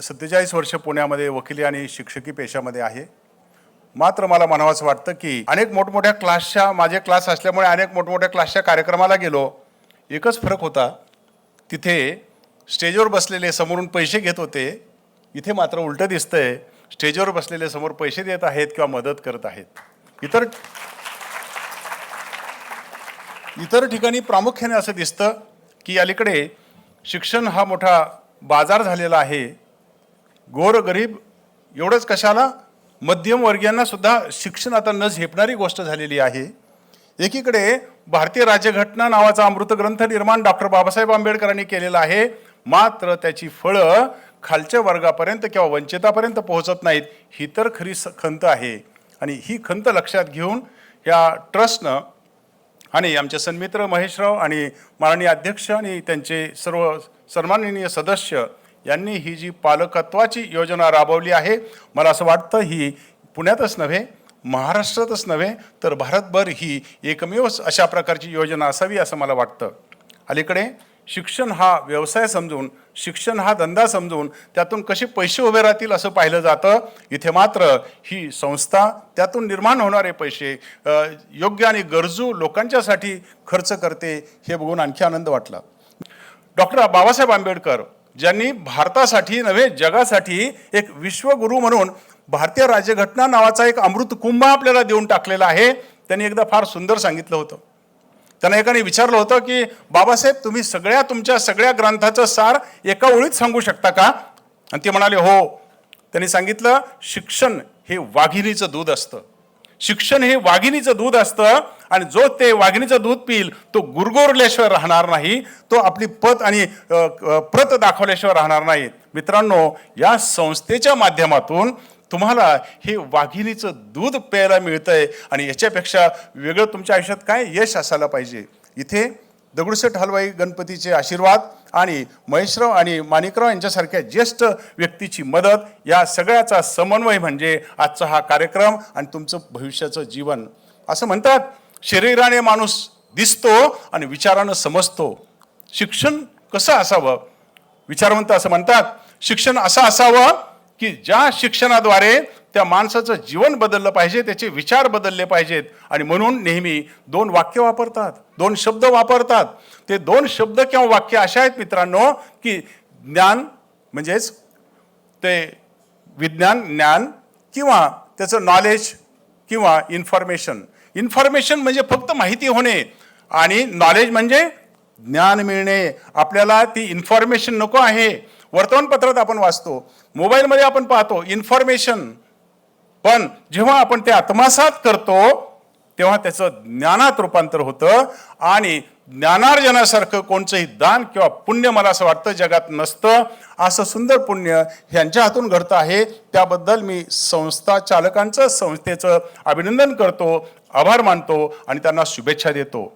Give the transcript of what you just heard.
सत्तेचाळीस वर्ष पुण्यामध्ये वकिली आणि शिक्षकी पेशामध्ये आहे. मात्र मला म्हणावंसं वाटतं की अनेक मोठमोठ्या क्लासच्या माझे क्लास असल्यामुळे अनेक मोठमोठ्या क्लासच्या कार्यक्रमाला गेलो. एकच फरक होता तिथे स्टेजवर बसलेले समोरून पैसे घेत होते. इथे मात्र उलटं दिसतंय स्टेजवर बसलेले समोर पैसे देत आहेत किंवा मदत करत आहेत. इतर इतर ठिकाणी प्रामुख्याने असं दिसतं की अलीकडे शिक्षण हा मोठा बाजार झालेला आहे. गोरगरीब एवढंच कशाला? मध्यमवर्गीयांना सुद्धा शिक्षण आता न झेपणारी गोष्ट झालेली आहे. एकीकडे भारतीय राज्यघटना नावाचा अमृत ग्रंथ निर्माण डॉक्टर बाबासाहेब आंबेडकरांनी केलेला आहे. मात्र त्याची फळं खालच्या वर्गापर्यंत किंवा वंचितापर्यंत पोहोचत नाहीत. ही तर खरी स- खंत आहे. आणि ही खंत लक्षात घेऊन या ट्रस्टनं आणि आमचे सन्मित्र महेशराव आणि माननीय अध्यक्ष आणि त्यांचे सर्व सन्माननीय सदस्य यांनी ही जी पालकत्वाची योजना राबवली आहे मला असं वाटतं ही पुण्यातच नव्हे महाराष्ट्रातच नव्हे तर भारतभर ही एकमेव अशा प्रकारची योजना असावी असं मला वाटतं. अलीकडे शिक्षण हा व्यवसाय समजून शिक्षण हा धंदा समजून त्यातून कसे पैसे उभे राहतील असं पाहिलं जातं. इथे मात्र ही संस्था त्यातून निर्माण होणारे पैसे योग्य आणि गरजू लोकांच्यासाठी खर्च करते हे बघून आणखी आनंद वाटला. डॉक्टर बाबासाहेब आंबेडकर ज्यांनी भारतासाठी नव्हे जगासाठी एक विश्वगुरू म्हणून भारतीय राज्यघटना नावाचा एक अमृत कुंभ आपल्याला देऊन टाकलेला आहे त्यांनी एकदा फार सुंदर सांगितलं होतं. त्यांना एकाने विचारलं होतं की बाबासाहेब तुम्ही सगळ्या तुमच्या सगळ्या ग्रंथाचं सार एका ओळीत सांगू शकता का? आणि ते म्हणाले हो. त्यांनी सांगितलं शिक्षण हे वाघिणीचं दूध असतं. शिक्षण हे वाघिणीचं दूध असतं आणि जो ते वाघिणीचं दूध पिईल तो गुरगोरल्याशिवाय राहणार नाही तो आपली पत आणि प्रत दाखवल्याशिवाय राहणार नाही. मित्रांनो या संस्थेच्या माध्यमातून तुम्हाला हे वाघिणीचं दूध प्यायला मिळतं आहे आणि याच्यापेक्षा वेगळं तुमच्या आयुष्यात काय यश असायला पाहिजे? इथे दगडूशेठ हलवाई गणपतीचे आशीर्वाद आणि महेशराव आणि माणिकराव यांच्यासारख्या ज्येष्ठ व्यक्तीची मदत या सगळ्याचा समन्वय म्हणजे आजचा हा कार्यक्रम आणि तुमचं भविष्याचं जीवन. असं म्हणतात शरीराने माणूस दिसतो आणि विचारानं समजतो. शिक्षण कसं असावं? विचारवंत असं म्हणतात शिक्षण असं असावं की ज्या शिक्षणाद्वारे त्या माणसाचं जीवन बदललं पाहिजे त्याचे विचार बदलले पाहिजेत. आणि म्हणून नेहमी दोन वाक्य वापरतात दोन शब्द वापरतात. ते दोन शब्द किंवा वाक्य अशा आहेत मित्रांनो की ज्ञान म्हणजेच ते विज्ञान ज्ञान किंवा त्याचं नॉलेज किंवा इन्फॉर्मेशन इन्फॉर्मेशन म्हणजे फक्त माहिती होणे आणि नॉलेज म्हणजे ज्ञान मिळणे. आपल्याला ती इन्फॉर्मेशन नको आहे. वर्तमानपत्रात आपण वाचतो मोबाईलमध्ये आपण पाहतो इन्फॉर्मेशन पण जेव्हा आपण ते आत्मसात करतो तेव्हा त्याचं ज्ञानात रूपांतर होतं आणि ज्ञानार्जनासारखं कोणचंही दान किंवा पुण्य मला असं वाटतं जगात नसतं. असं सुंदर पुण्य ह्यांच्या हातून घडतं आहे. त्याबद्दल मी संस्था चालकांचं संस्थेचं अभिनंदन करतो आभार मानतो आणि त्यांना शुभेच्छा देतो.